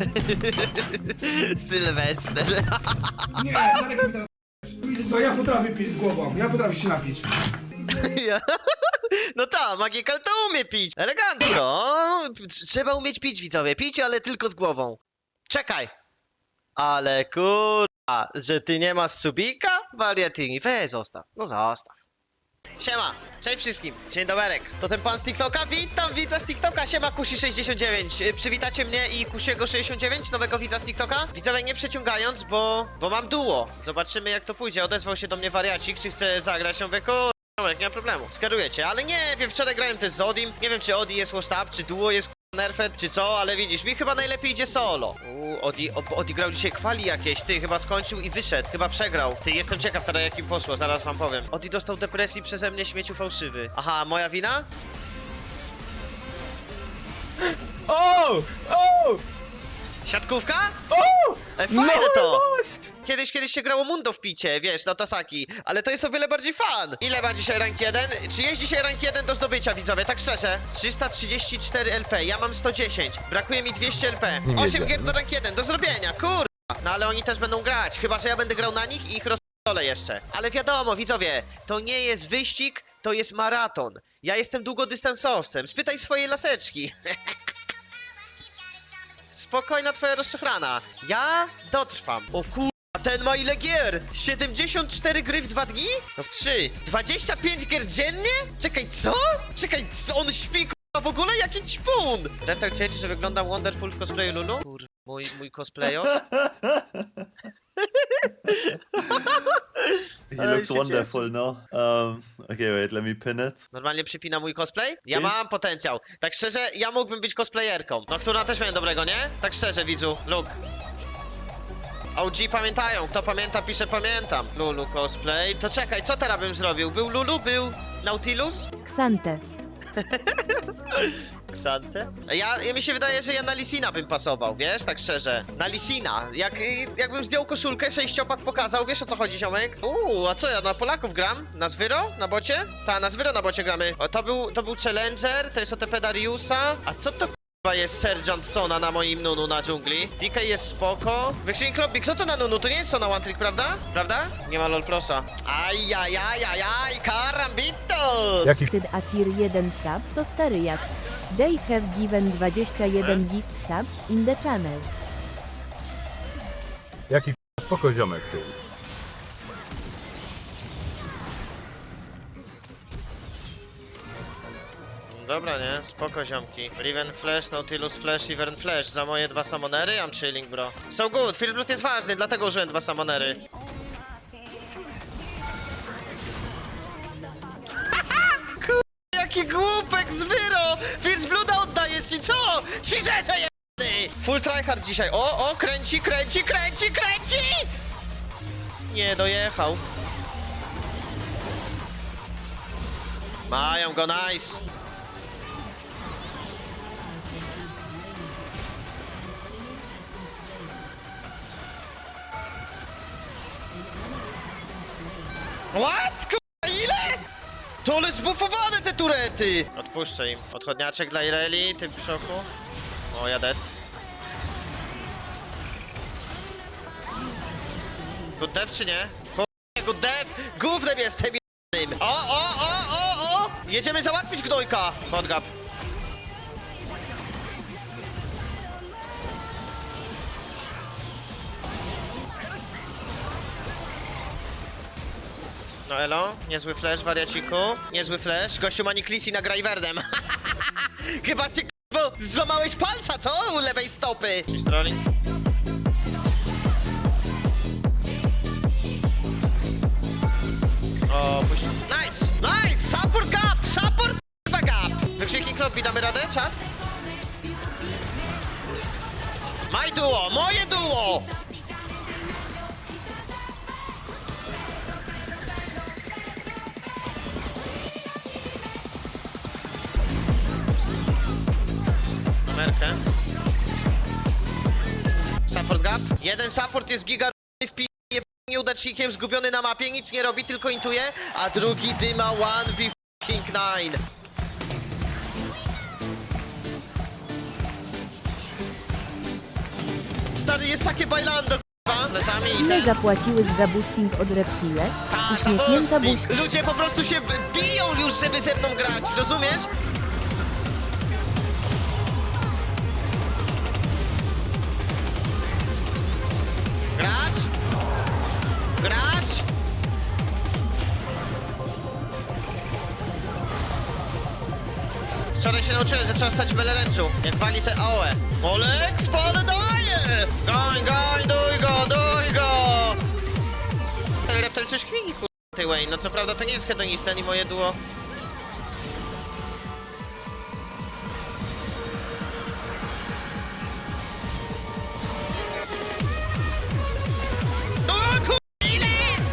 Sylwester. Nie, Zarek mi teraz co, ja potrafię pić z głową, ja potrafię się napić. Ja- No ta, Magical to umie pić. Elegancko. Trzeba umieć pić, widzowie. Pić, ale tylko z głową. Czekaj. Ale kurwa, że ty nie masz subika? Wariatyni, weź zostaw. No zostaw. Siema, cześć wszystkim, dzień doberek. To ten pan z TikToka? Witam widza z TikToka, siema Kusi69. Y, Przywitacie mnie i Kusiego69, nowego widza z TikToka? Widzowie, nie przeciągając, bo, bo mam duo. Zobaczymy jak to pójdzie. Odezwał się do mnie wariacik, czy chce zagrać. Ja mówię, nie ma problemu. Skerujecie, ale nie wiem, wczoraj grałem też z Odim. Nie wiem, czy Odi jest washtap, czy duo jest nerfed, czy co, ale widzisz, mi chyba najlepiej idzie solo. Uuu, Odi, dzisiaj kwali jakieś, ty, chyba skończył i wyszedł, chyba przegrał. Ty, jestem ciekaw teraz jakim poszło, zaraz wam powiem. Odi dostał depresji przeze mnie śmieciu fałszywy. Aha, moja wina? O! O! Siatkówka? O! E, fajne to! Most! Kiedyś, kiedyś się grało Mundo w picie, wiesz, na Tasaki, ale to jest o wiele bardziej fan. Ile ma dzisiaj rank 1? Czy jest dzisiaj rank 1 do zdobycia, widzowie, tak szczerze? 334 LP, ja mam 110, brakuje mi 200 LP. Nie 8 wiedziałem. gier do rank 1, do zrobienia, kurwa. No ale oni też będą grać, chyba że ja będę grał na nich i ich rozpolę jeszcze. Ale wiadomo, widzowie, to nie jest wyścig, to jest maraton. Ja jestem długodystansowcem, spytaj swojej laseczki. Spokojna twoja rozczochrana. Ja dotrwam. O kur... A ten ma ile gier? 74 gry w 2 dni? No w 3. 25 gier dziennie? Czekaj, co? Czekaj, co on śpi k***a w ogóle? Jaki ćpun! Rental twierdzi, że wyglądam wonderful w cosplayu Lulu? Kur... Mój, mój cosplayosz? He looks wonderful, no. Um, okay, wait, let me pin it. Normalnie przypina mój cosplay? Ja Ty? mam potencjał. Tak szczerze, ja mógłbym być cosplayerką. No, która też miałem dobrego, nie? Tak szczerze, widzu. Look. OG pamiętają. Kto pamięta, pisze pamiętam. Lulu cosplay. To czekaj, co teraz bym zrobił? Był Lulu, był Nautilus? Ksante. Xante? Ja, ja mi się wydaje, że ja na Lisina bym pasował, wiesz, tak szczerze. Na Lisina. Jak, jakbym zdjął koszulkę, sześciopak pokazał, wiesz o co chodzi, ziomek? Uuu, a co ja na Polaków gram? Na Zwyro? Na bocie? Ta, na Zwyro na bocie gramy. O, to był, to był Challenger, to jest OTP Dariusa. A co to k***a jest Sergeant Sona na moim Nunu na dżungli? DK jest spoko. Wykrzyknik lobby, kto to na Nunu? To nie jest Sona One Trick, prawda? Prawda? Nie ma lol prosa. Ajajajajaj, karambitos! Jaki Wstyd a tier 1 sub to stary jak. They have given 21 gift subs in the channel. Jaki spoko ziomek ty. Dobra, nie? Spoko, ziomki. Riven Flash, Nautilus Flash, Ivern Flash. Za moje dwa summonery, I'm chilling, bro. So good, First Blood jest ważny, dlatego użyłem dwa summonery. Blooda oddajesz i co? Ci rzecze jebany! Full tryhard dzisiaj. O, o, kręci, kręci, kręci, kręci! Nie dojechał. Mają go, nice. Turety! Odpuszczę im. Odchodniaczek dla Ireli, ty w szoku. O, ja dead. Good dev czy nie? Good dev! Gównem jestem! O, o, o, o, o! Jedziemy załatwić gnojka! Godgap. No elo, niezły flash, wariaciku. Niezły flash. Gościu ma Niklisi na Grajwerdem. Chyba się k***o, złamałeś palca, co? U lewej stopy. Strolling. Jest giga w pi... nieudacznikiem, zgubiony na mapie, nic nie robi, tylko intuje, a drugi dyma 1v King 9. stary, jest takie bailando, k***a. Leżami zapłaciłeś za boosting od reptile? Tak, za Uśmiechnięta boosting. buźka. Ludzie po prostu się biją już, żeby ze mną grać, rozumiesz? Się nauczyłem, że trzeba stać w beleręczu, jak wali te AOE. Olek, spody daje! Goń, goń, duj go, duj go! Ten reptel coś kmini, kur... tej Wayne. No co prawda to nie jest hedonista, ani moje duo. O kur... ile?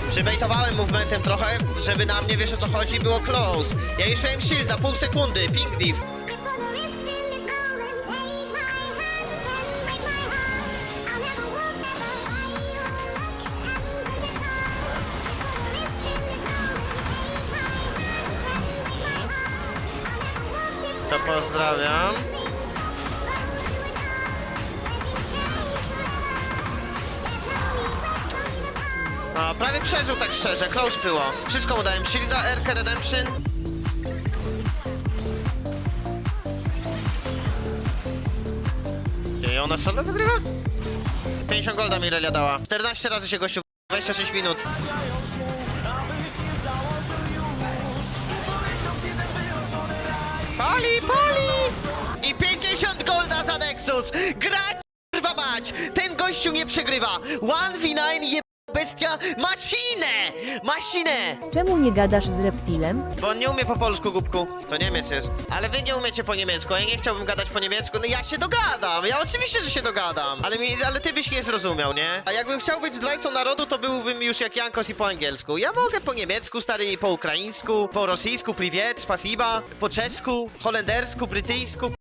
Przybejtowałem movementem trochę, żeby na mnie, wiesz o co chodzi, było close. Ja już miałem shielda, pół sekundy, ping div. Pozdrawiam. A, prawie przeżył tak szczerze, close było. Wszystko mu dałem. Shielda, Erkę, Redemption. Ty, ona solo wygrywa? 50 golda mi Relia dała. 14 razy się gościu 26 minut. Pali, pali! I 50 golda za Nexus! Grać, kurwa mać! Ten gościu nie przegrywa! 1v9 je bestia masinę! Masinę! Czemu nie gadasz z reptilem? Bo on nie umie po polsku, głupku. To Niemiec jest. Ale wy nie umiecie po niemiecku, a ja nie chciałbym gadać po niemiecku. No ja się dogadam, ja oczywiście, że się dogadam. Ale, mi, ale ty byś nie zrozumiał, nie? A jakbym chciał być zdrajcą narodu, to byłbym już jak Jankos i po angielsku. Ja mogę po niemiecku, stary, i po ukraińsku, po rosyjsku, privet, spasiba, po czesku, holendersku, brytyjsku.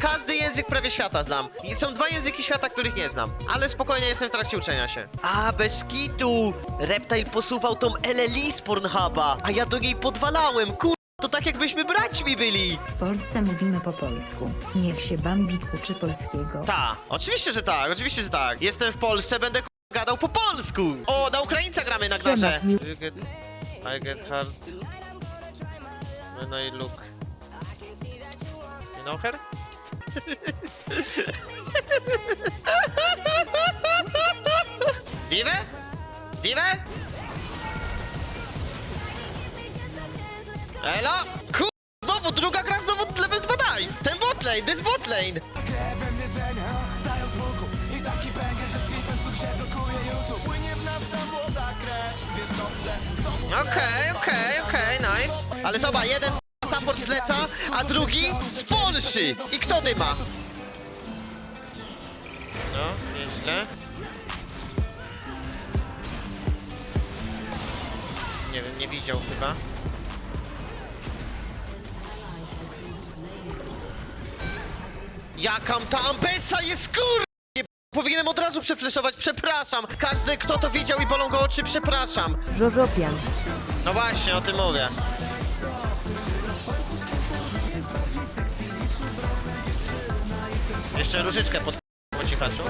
Każdy język prawie świata znam. I są dwa języki świata, których nie znam. Ale spokojnie jestem w trakcie uczenia się. A, bez kitu! Reptile posuwał tą LLI z Pornhuba, a ja do niej podwalałem, kur... To tak jakbyśmy braćmi byli! W Polsce mówimy po polsku. Niech się Bambik uczy polskiego. Ta, oczywiście, że tak, oczywiście, że tak. Jestem w Polsce, będę kur... gadał po polsku. O, na Ukraińca gramy na Siema, You get... I get hard when I look. You know her? Vive? Vive? Elo? Kur... Znowu, druga gra, znowu level 2 dive! Ten botlane, this botlane! Okej, okej, okej, nice. Ale zobacz, jeden zleca, a drugi z Polszy. I kto dyma? No, nieźle. Nie wiem, nie widział chyba. Jakam ta ambesa jest kur... Nie Powinienem od razu przefleszować, przepraszam. Każdy, kto to widział i bolą go oczy, przepraszam. Żożopian. No właśnie, o tym mówię. Jeszcze różyczkę pod po cichaczu.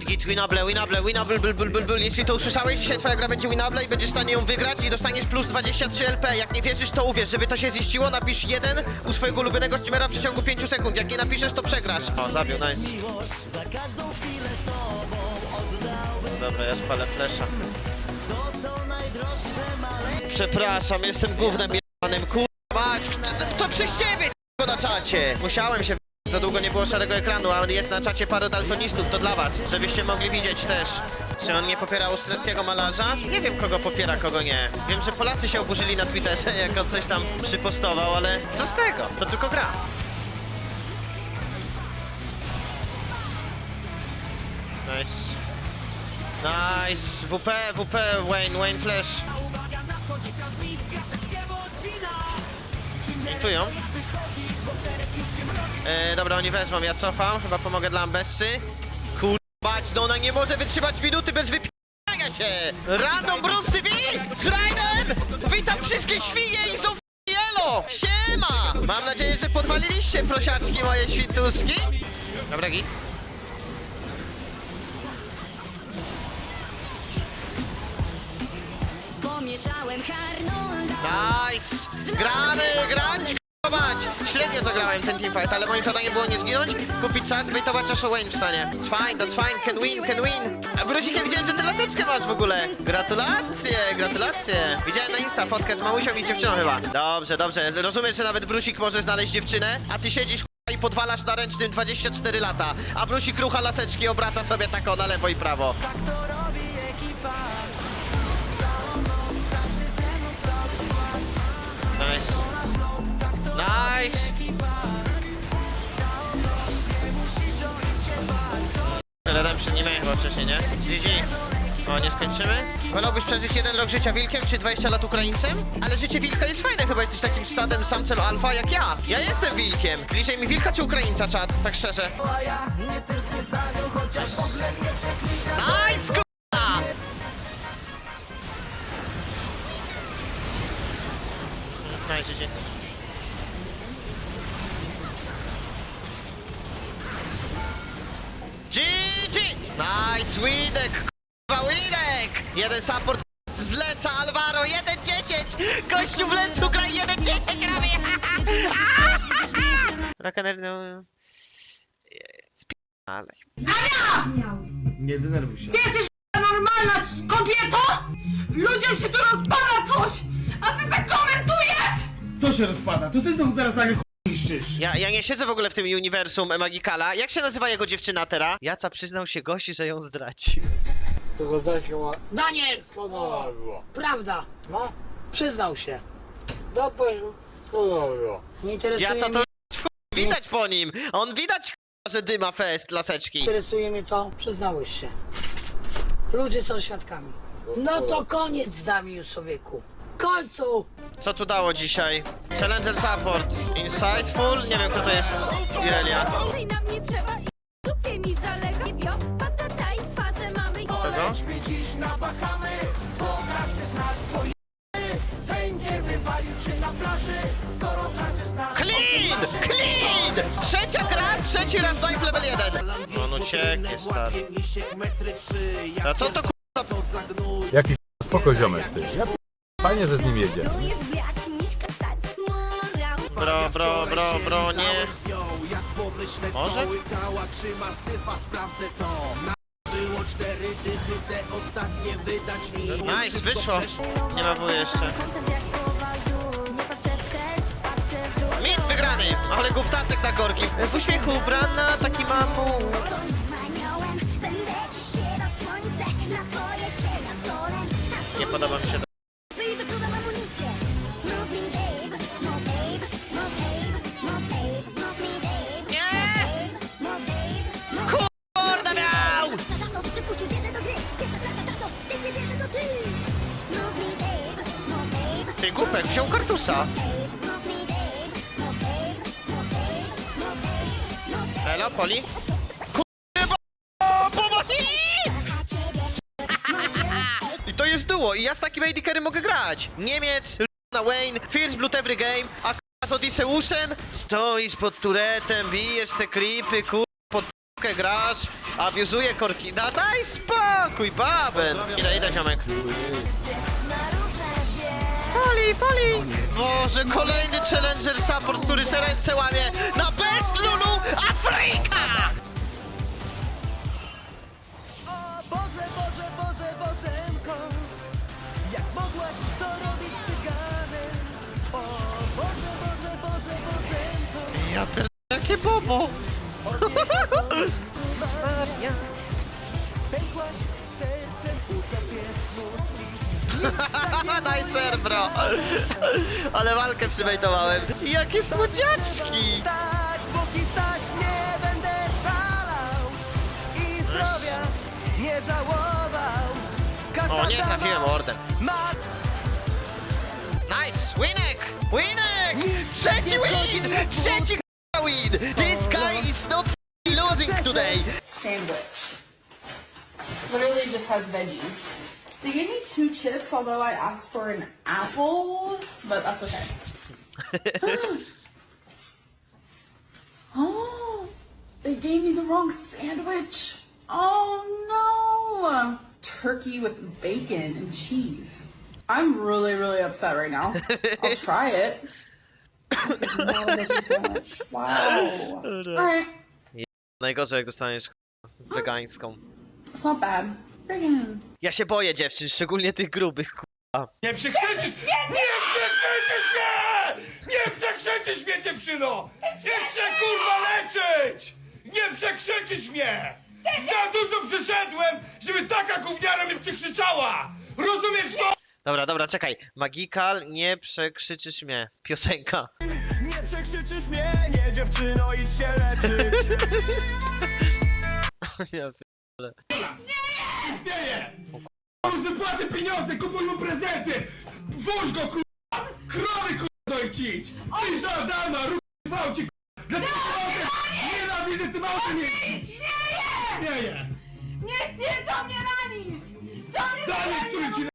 Git, winable, winable, winable, bul, bul, bul, bul. Jeśli to usłyszałeś, dzisiaj twoja gra będzie winable i będziesz w stanie ją wygrać i dostaniesz plus 23 LP. Jak nie wierzysz, to uwierz. Żeby to się ziściło, napisz jeden u swojego ulubionego streamera w przeciągu 5 sekund. Jak nie napiszesz, to przegrasz. O, zabił, nice. Dobra, ja spalę flesza. Przepraszam, jestem gównem jebanym, kurwa mać, kto, kto przez ciebie na czacie? Musiałem się za długo nie było szarego ekranu, a jest na czacie paru daltonistów, to dla was, żebyście mogli widzieć też. Czy on nie popiera austriackiego malarza? Nie wiem, kogo popiera, kogo nie. Wiem, że Polacy się oburzyli na Twitterze, jak on coś tam przypostował, ale co z tego? To tylko gra. Nice. Nice. WP, WP, Wayne, Wayne Flash. Intują. E, dobra, oni wezmą, ja cofam, chyba pomogę dla Ambessy. Kurbać, no ona nie może wytrzymać minuty bez wypijania się! Random Brusty V! Z Witam wszystkie świnie i zof... Jelo! Siema! Mam nadzieję, że podwaliliście prosiaczki moje śwituski. Dobra, git. Nice! Gramy, grać, k***ować! Średnio zagrałem ten teamfight, ale moim zadaniem było nie zginąć, kupić czas, bejtować aż Wayne wstanie. It's fine, that's fine, can win, can win! A Bruzikiem widziałem, że ty laseczkę masz w ogóle! Gratulacje, gratulacje! Widziałem na Insta fotkę z mamusią i z dziewczyną chyba. Dobrze, dobrze, rozumiesz, że nawet Brusik może znaleźć dziewczynę, a ty siedzisz i podwalasz na ręcznym 24 lata, a Brusik rucha laseczki, obraca sobie tak o na lewo i prawo. Nice. Nice! Redemption nie miałem chyba wcześniej, nie? GG. O, nie skończymy? Wolałbyś przeżyć jeden rok życia wilkiem, czy 20 lat Ukraińcem? Ale życie wilka jest fajne, chyba jesteś takim stadem samcem alfa jak ja. Ja jestem wilkiem. Bliżej mi wilka czy Ukraińca, czat? Tak szczerze. Nice, k***a! Nice. GG! Jeden support zleca Alvaro, 1-10! Gościu w lecu gra 1-10 robi! Rakaner, no... Spierdalaj. Nie denerwuj się. normalna kobieto? Ludziom się tu rozpada coś, a ty tak komentujesz! Co się rozpada? To ty to teraz nagle ch- niszczysz. Ja, ja nie siedzę w ogóle w tym uniwersum Magikala. Jak się nazywa jego dziewczyna teraz? Jaca przyznał się gości, że ją zdradzi. Daniel! Prawda. No? Przyznał się. Nie interesuje, Jaca mnie, to w chuj widać po nim. On widać k***a, że dyma fest, laseczki. interesuje mnie to, przyznałeś się. Ludzie są świadkami. No to koniec z nami już człowieku. Końcu! Co tu dało dzisiaj? Challenger support. Insightful? Nie wiem kto to jest. Julia. Dłużej nam nie trzeba i mamy Kogo? Clean! Clean! Trzecia gra, trzeci raz dive level 1. On ucieknie, stary. A co to k***a? Jakiś spoko ziomek ty. Ja p- Fajnie, że z nim jedzie. Bro, bro, bro, bro, nie. Może? Nice, wyszło. Nie ma jeszcze. Mit wygrany, ale głuptasek na korki. W uśmiechu ubrana, taki mamu. Nie podoba mi się kartusa. Elo, Poli? Kurwa! Pomocy! I to jest duo, i ja z takim AD mogę grać. Niemiec, na Wayne, First Blood every game, a k***a z Odyseuszem stoisz pod turetem, bijesz te creepy, kur... pod p***kę grasz, abiuzuje korki. Da, daj spokój, babel. Idę, idę, ziomek. Poli, poli! Boże, kolejny challenger support, który se ręce łamie na Best Lulu Afryka! O Boże, Boże, Boże, Bożenko Jak mogłaś to robić cyganem O Boże, Boże, Boże, Bożenko Ja pier... jakie bobo! Daj ser, bro! Ale walkę przybejtowałem. Jakie słodziaczki! Stać, póki stać, nie będę szalał I zdrowia nie żałował Każda O, nie dama trafiłem ordem. Ma Nice! Winek! Winek! Trzeci win! Trzeci k***a win! This guy is not f***ing losing today! sandwich. Literally just has veggies. They gave me two chips, although I asked for an apple, but that's okay. oh, they gave me the wrong sandwich. Oh no! Turkey with bacon and cheese. I'm really, really upset right now. I'll try it. This is not a veggie sandwich. Wow. Alright. Najgorzej jak dostaniesz k***a, wegańską. It's not bad. Friggin'. Ja się boję dziewczyn, szczególnie tych grubych k***a. Nie przekrzyczysz! Nie, nie przekrzyczysz mnie! Nie przekrzyczysz mnie, dziewczyno! Nie chcę kurwa leczyć! Nie przekrzyczysz mnie! Za dużo przeszedłem, żeby taka gówniara mnie przekrzyczała! Rozumiesz to? Dobra, dobra, czekaj. Magikal, nie przekrzyczysz mnie. Piosenka. Nie przekrzyczysz mnie, nie dziewczyno, idź się leczyć Ja Istnieje! On zapłacę pieniądze, kupuj mu prezenty! Włóż go kurwa! Krowy kurwa dojcić! Idź do Adama, ruch gwałci kurwa! Dlaczego nie Nienawidzę tym autem jeździć! Śmieję! Nie chcę, to mnie ranić! To mnie Daniel, który ci.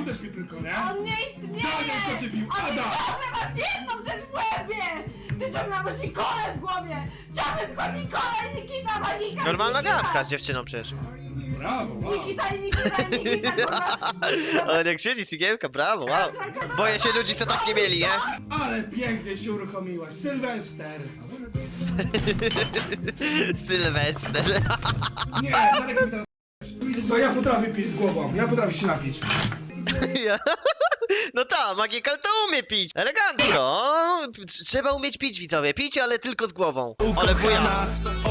Uderz mnie tylko, nie? On nie istnieje! Daniel, kto cię bił? A ty Adam! ciągle masz jedną rzecz w łebie! Ty ciągle masz Nikolę w głowie! Ciągle tylko Nikola i Nikita Magika! Normalna Nikita! gadka z dziewczyną przecież. Brawo, wow. Nikita i Nikita i Nikita, kurwa! Ale jak siedzi brawo, wow. Boję się ludzi, co tak nie mieli, nie? Ale pięknie się uruchomiłaś. Sylwester! Sylwester. Nie, Zarek mi teraz... Co, ja potrafię pić z głową, ja potrafię się napić. Ja- No tak, Magikal to umie pić. Elegancko. Trzeba umieć pić, widzowie. Pić, ale tylko z głową. Ale buja.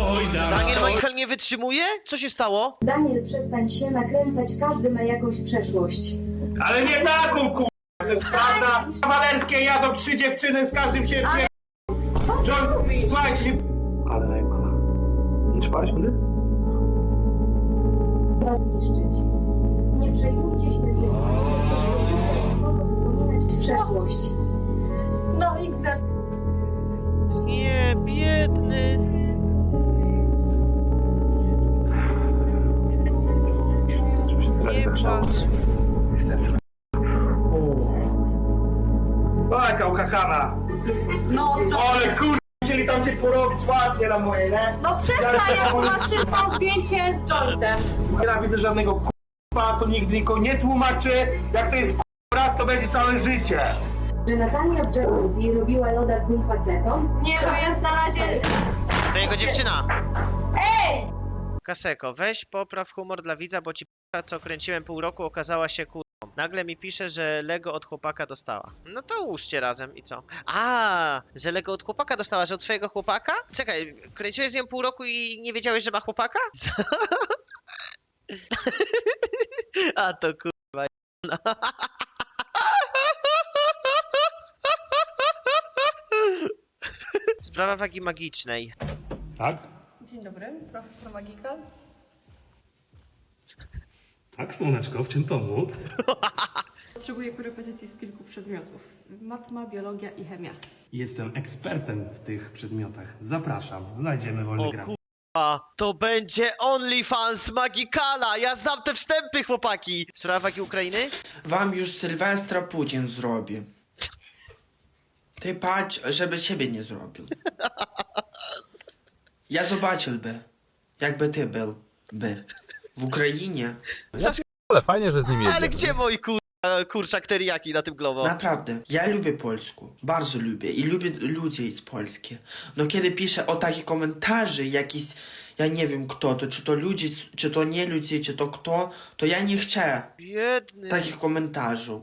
Oj, Daniel Magikal nie wytrzymuje? Co się stało? Daniel, przestań się nakręcać, każdy ma jakąś przeszłość. Ale nie taką ku... To jest prawda. Kawalerskie jadą trzy dziewczyny, z każdym się... Ale... John, słuchajcie... Ale najmana. Nie spałeś mnie? Was zniszczyć. Nie przejmujcie się tym. Mogę wspominać przeszłość. No i za... Nie, biedny. Nie płacz. Bajka uchachana. No to... Ale kur... Chcieli tam cię porobić ładnie na moje, nie? No przestań, jak masz szybko zdjęcie z Jordan. Nienawidzę żadnego k***a, to nigdy nikogo nie tłumaczy. Jak to jest k***a raz, to będzie całe życie. Że Natalia w jacuzzi robiła loda dwóm facetom? Nie, to jest na razie... To jego dziewczyna. Ej! Kaseko, weź popraw humor dla widza, bo ci p***a, co kręciłem pół roku okazała się kurwą. Nagle mi pisze, że Lego od chłopaka dostała. No to ułóżcie razem i co? A, że Lego od chłopaka dostała, że od twojego chłopaka? Czekaj, kręciłeś z nią pół roku i nie wiedziałeś, że ma chłopaka? Co? A to kurwa. Sprawa wagi magicznej. Tak? Dzień dobry, profesor Magikal. Tak, słoneczko, w czym pomóc? Potrzebuję korepetycji z kilku przedmiotów. Matma, biologia i chemia. Jestem ekspertem w tych przedmiotach. Zapraszam, znajdziemy wolny O kurwa, to będzie OnlyFans Magikala! Ja znam te wstępy, chłopaki! Sprawa wagi Ukrainy? Wam już Sylwestra Putin zrobi Ty patrz, żeby ciebie nie zrobił Ja zobaczyłby Jakby ty był By W Ukrainie Ale fajnie, że z nim jedziemy. Ale gdzie mój kurwa, kurczak teriyaki na tym globo? Naprawdę, ja lubię Polsku, bardzo lubię i lubię ludzi z Polski. No kiedy piszę o takich komentarzy jakiś, ja nie wiem kto to, czy to ludzie, czy to nie ludzie, czy to kto, to ja nie chcę Biedny. takich komentarzy.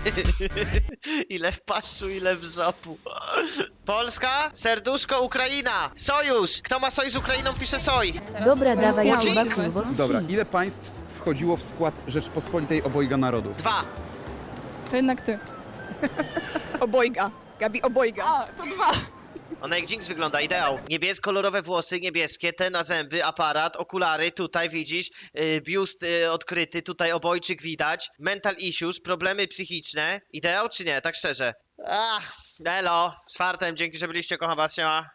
ile w paszczu, ile w żopu. Polska, serduszko, Ukraina. Sojusz! Kto ma sojusz z Ukrainą, pisze soj. Dobra, dawaj Jinx. chyba kurwo Dobra, si. ile państw wchodziło w skład Rzeczpospolitej Obojga Narodów? Dwa. To jednak ty. Obojga. Gabi Obojga. A, to dwa. Ona jak Jinx wygląda, ideał. Niebies-kolorowe włosy, niebieskie, te na zęby, aparat, okulary, tutaj widzisz, yy, biust yy, odkryty, tutaj obojczyk widać, mental issues, problemy psychiczne. Ideał czy nie, tak szczerze? Ach, elo, z fartem, dzięki, że byliście, kocham was, siema.